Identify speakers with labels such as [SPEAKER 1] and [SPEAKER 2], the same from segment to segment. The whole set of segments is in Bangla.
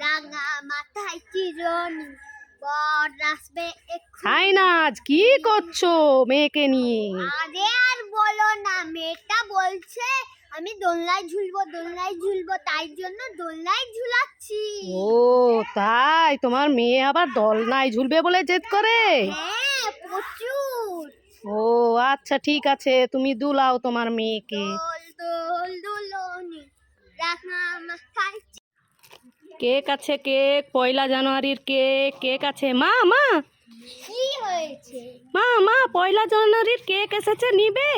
[SPEAKER 1] রাঙা মাথায় চিরনি বর আসবে এক্ষুনি।
[SPEAKER 2] হাই নাজ কি করছ মেয়েকে নিয়ে?
[SPEAKER 1] আরে আর বলো না মেয়েটা বলছে আমি দোলনায় ঝুলবো দোলনায় ঝুলবো তাই জন্য দোলনায় ঝুলাচ্ছি।
[SPEAKER 2] ও তাই? তোমার মেয়ে আবার দলনায় ঝুলবে বলে জেদ করে?
[SPEAKER 1] হ্যাঁ প্রচুর।
[SPEAKER 2] ও আচ্ছা ঠিক আছে তুমি দুলাও তোমার মেয়েকে।
[SPEAKER 1] দোল দোল দোলনি মাথায়
[SPEAKER 2] কেক আছে কেক পয়লা জানুয়ারির কেক কেক আছে মা মা! মা মা পয়লা জানুয়ারির কেক এসেছে নিবে?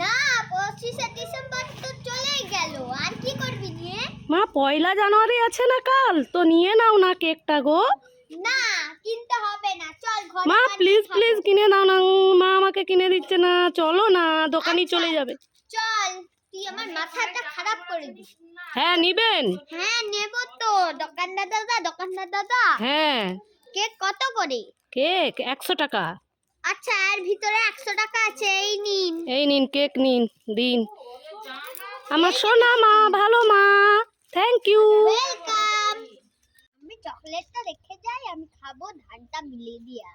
[SPEAKER 1] না পঁচিশে ডিসেম্বর তো চলেই গেল। আর কি করবি নিয়ে?
[SPEAKER 2] মা পয়লা জানুয়ারি আছে না কাল? তো নিয়ে নাও না কেকটা গো।
[SPEAKER 1] না কিনতে হবে না। চল ঘরে
[SPEAKER 2] মা প্লিজ প্লিজ কিনে দাও না। মা আমাকে কিনে দিচ্ছে না। চলো না দোকানি চলে যাবে।
[SPEAKER 1] তুই আমার মাথাটা খারাপ করে দিস।
[SPEAKER 2] হ্যাঁ নিবেন।
[SPEAKER 1] হ্যাঁ নেব তো। দোকানদার দাদা দোকানদার দাদা।
[SPEAKER 2] হ্যাঁ।
[SPEAKER 1] কেক কত করে?
[SPEAKER 2] কেক একশো টাকা।
[SPEAKER 1] আচ্ছা এর ভিতরে একশো টাকা আছে এই নিন।
[SPEAKER 2] এই নিন কেক নিন দিন। আমার সোনা মা ভালো মা। থ্যাংক ইউ
[SPEAKER 1] ওয়েলকাম আমি চকলেটটা রেখে যাই আমি খাব ধানটা মিলিয়ে দিয়া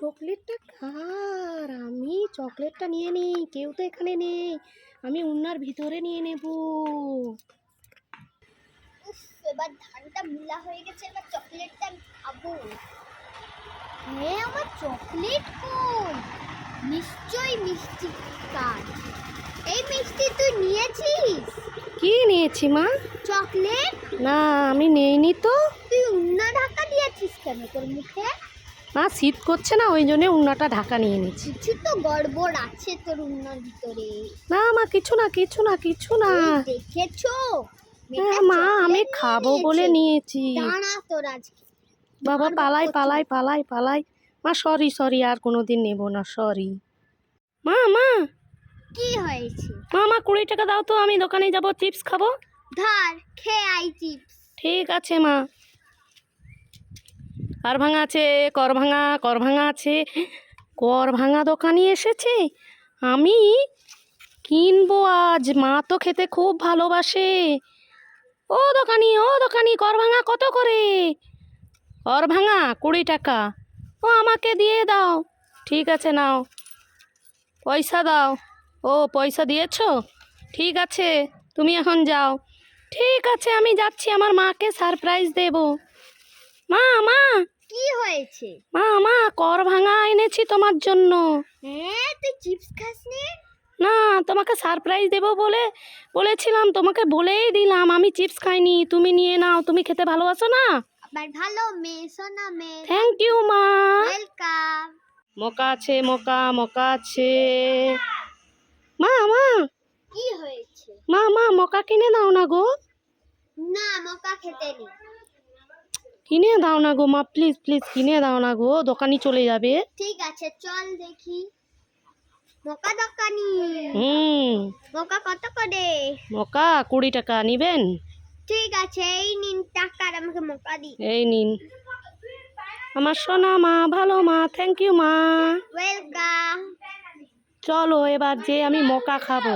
[SPEAKER 2] চকলেটটা কার? আমি চকলেটটা নিয়ে নিই কেউ তো এখানে নেই। আমি উন্নার ভিতরে নিয়ে নেব।
[SPEAKER 1] এবার ধানটা মিলা হয়ে গেছে এবার চকলেটটা খাব। হ্যাঁ আমার চকলেট কই? নিশ্চয়ই মিষ্টি কার। এই মিষ্টি তুই নিয়েছিস?
[SPEAKER 2] কি নিয়েছি মা?
[SPEAKER 1] চকলেট?
[SPEAKER 2] না আমি নেইনি তো।
[SPEAKER 1] তুই উন্না ঢাকা দিয়েছিস কেন তোর মুখে?
[SPEAKER 2] মা শীত করছে না ওই জন্য উন্নাটা ঢাকা নিয়ে নিয়েছি।
[SPEAKER 1] কিছু তো গড়বড় আছে তোর উন্নার ভিতরে।
[SPEAKER 2] না মা কিছু না কিছু না কিছু না।
[SPEAKER 1] দেখেছ?
[SPEAKER 2] হ্যাঁ মা আমি খাব বলে
[SPEAKER 1] নিয়েছি। দাঁড়া তোর আজকে।
[SPEAKER 2] বাবা পালাই পালাই পালাই পালাই। মা সরি সরি আর কোনো দিন নেব না সরি মা মা।
[SPEAKER 1] কি হয়েছে?
[SPEAKER 2] মা মা কুড়ি টাকা দাও তো আমি দোকানে যাব চিপস খাব।
[SPEAKER 1] ধার খেয়ে আই চিপস।
[SPEAKER 2] ঠিক আছে মা। কার ভাঙা আছে? কর ভাঙা কর ভাঙা আছে। কর ভাঙা দোকানি এসেছে। আমি কিনবো আজ। মা তো খেতে খুব ভালোবাসে। ও দোকানি ও দোকানি, কর ভাঙা কত করে? কর ভাঙা কুড়ি টাকা। ও আমাকে দিয়ে দাও। ঠিক আছে, নাও। পয়সা দাও। ও, পয়সা দিয়েছ? ঠিক আছে, তুমি এখন যাও। ঠিক আছে, আমি যাচ্ছি। আমার মাকে সারপ্রাইজ দেব। মা মা!
[SPEAKER 1] কি হয়েছে?
[SPEAKER 2] মা মা কর ভাঙা এনেছি তোমার জন্য।
[SPEAKER 1] হ্যাঁ তুই চিপস খাস নি
[SPEAKER 2] না তোমাকে সারপ্রাইজ দেব বলে বলেছিলাম তোমাকে বলেই দিলাম আমি চিপস খাইনি তুমি নিয়ে নাও তুমি খেতে ভালোবাসো না?
[SPEAKER 1] আবার ভালো মেয়ে সোনা মেয়ে?
[SPEAKER 2] থ্যাংক ইউ মা।
[SPEAKER 1] ওয়েলকাম
[SPEAKER 2] মকা আছে মকা মকা আছে। মা মা।
[SPEAKER 1] কি হয়েছে?
[SPEAKER 2] মা মা মকা কিনে দাও না গো।
[SPEAKER 1] না মকা খেতে নেই।
[SPEAKER 2] কিনে দাও না গো মা প্লিজ প্লিজ কিনে দাও না গো দোকানি চলে যাবে।
[SPEAKER 1] ঠিক আছে চল দেখি। মকা দোকানি।
[SPEAKER 2] হুম।
[SPEAKER 1] মকা কত করে?
[SPEAKER 2] মকা কুড়ি টাকা নিবেন?
[SPEAKER 1] ঠিক আছে এই নিন টাকা আমাকে মকা দি
[SPEAKER 2] এই নিন। আমার সোনা মা ভালো মা থ্যাংক ইউ মা।
[SPEAKER 1] ওয়েলকাম
[SPEAKER 2] চলো এবার যে আমি মকা খাব।